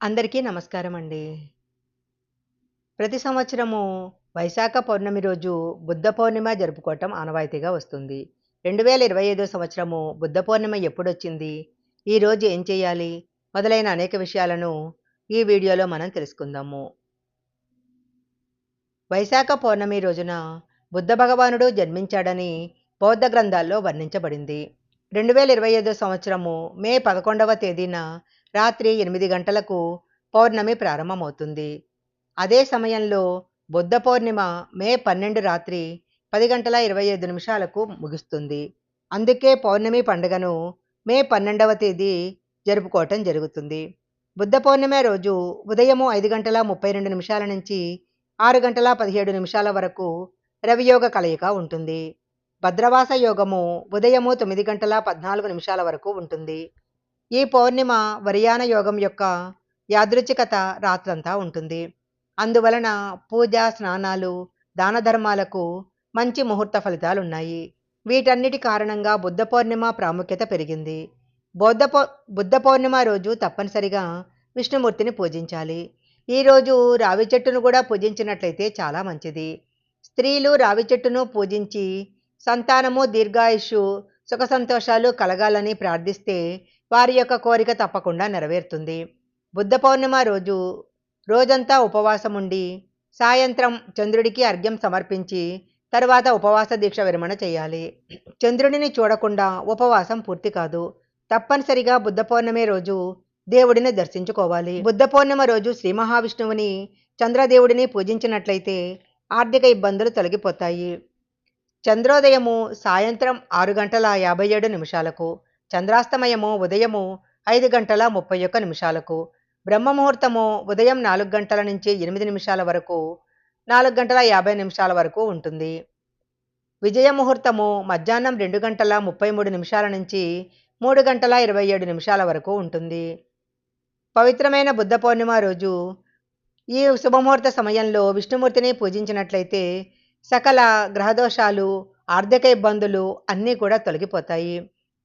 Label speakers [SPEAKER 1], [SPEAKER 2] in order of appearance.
[SPEAKER 1] అందరికీ నమస్కారం అండి. ప్రతి సంవత్సరము వైశాఖ పౌర్ణమి రోజు బుద్ధ పౌర్ణిమ జరుపుకోవటం ఆనవాయితీగా వస్తుంది. రెండు వేల ఇరవై ఐదో సంవత్సరము బుద్ధ పౌర్ణిమ ఎప్పుడొచ్చింది? ఈ రోజు ఏం చేయాలి? మొదలైన అనేక విషయాలను ఈ వీడియోలో మనం తెలుసుకుందాము. వైశాఖ పౌర్ణమి రోజున బుద్ధ భగవానుడు జన్మించాడని బౌద్ధ గ్రంథాల్లో వర్ణించబడింది. రెండు వేల ఇరవై ఐదో సంవత్సరము మే పదకొండవ తేదీన రాత్రి ఎనిమిది గంటలకు పౌర్ణమి ప్రారంభమవుతుంది. అదే సమయంలో బుద్ధ పౌర్ణిమ మే పన్నెండు రాత్రి పది గంటల ఇరవై ఐదు నిమిషాలకు ముగుస్తుంది. అందుకే పౌర్ణమి పండుగను మే పన్నెండవ తేదీ జరుపుకోవటం జరుగుతుంది. బుద్ధ పౌర్ణిమ రోజు ఉదయము ఐదు గంటల ముప్పై రెండు నిమిషాల నుంచి ఆరు గంటల పదిహేడు నిమిషాల వరకు రవియోగ కలయిక ఉంటుంది. భద్రవాస యోగము ఉదయము తొమ్మిది గంటల పద్నాలుగు నిమిషాల వరకు ఉంటుంది. ఈ పౌర్ణిమ వరియాన యోగం యొక్క యాదృచ్ఛికత రాత్రంతా ఉంటుంది. అందువలన పూజ స్నానాలు దాన ధర్మాలకు మంచి ముహూర్త ఫలితాలు ఉన్నాయి వీటన్నిటి కారణంగా బుద్ధ పౌర్ణిమ ప్రాముఖ్యత పెరిగింది. బౌద్ధ పౌ బుద్ధ పౌర్ణిమ రోజు తప్పనిసరిగా విష్ణుమూర్తిని పూజించాలి. ఈరోజు రావి చెట్టును కూడా పూజించినట్లయితే చాలా మంచిది. స్త్రీలు రావి చెట్టును పూజించి సంతానము దీర్ఘాయుషు సుఖ సంతోషాలు కలగాలని ప్రార్థిస్తే వారి యొక్క కోరిక తప్పకుండా నెరవేరుతుంది. బుద్ధ పౌర్ణిమ రోజు రోజంతా ఉపవాసం ఉండి సాయంత్రం చంద్రుడికి అర్ఘ్యం సమర్పించి తరువాత ఉపవాస దీక్ష విరమణ చేయాలి. చంద్రుడిని చూడకుండా ఉపవాసం పూర్తి కాదు. తప్పనిసరిగా బుద్ధ పౌర్ణమి రోజు దేవుడిని దర్శించుకోవాలి. బుద్ధ పౌర్ణిమ రోజు శ్రీ మహావిష్ణువుని చంద్రదేవుడిని పూజించినట్లయితే ఆర్థిక ఇబ్బందులు తొలగిపోతాయి. చంద్రోదయము సాయంత్రం ఆరు గంటల యాభై ఏడు నిమిషాలకు చంద్రాస్తమయము ఉదయము ఐదు గంటల ముప్పై ఒక్క నిమిషాలకు బ్రహ్మముహూర్తము ఉదయం నాలుగు గంటల నుంచి ఎనిమిది నిమిషాల వరకు నాలుగు గంటల యాభై నిమిషాల వరకు ఉంటుంది. విజయ ముహూర్తము మధ్యాహ్నం రెండు గంటల ముప్పై మూడు నిమిషాల నుంచి మూడు గంటల ఇరవై ఏడు నిమిషాల వరకు ఉంటుంది. పవిత్రమైన బుద్ధ పౌర్ణిమ రోజు ఈ శుభముహూర్త సమయంలో విష్ణుమూర్తిని పూజించినట్లయితే సకల గ్రహదోషాలు ఆర్థిక ఇబ్బందులు అన్నీ కూడా తొలగిపోతాయి.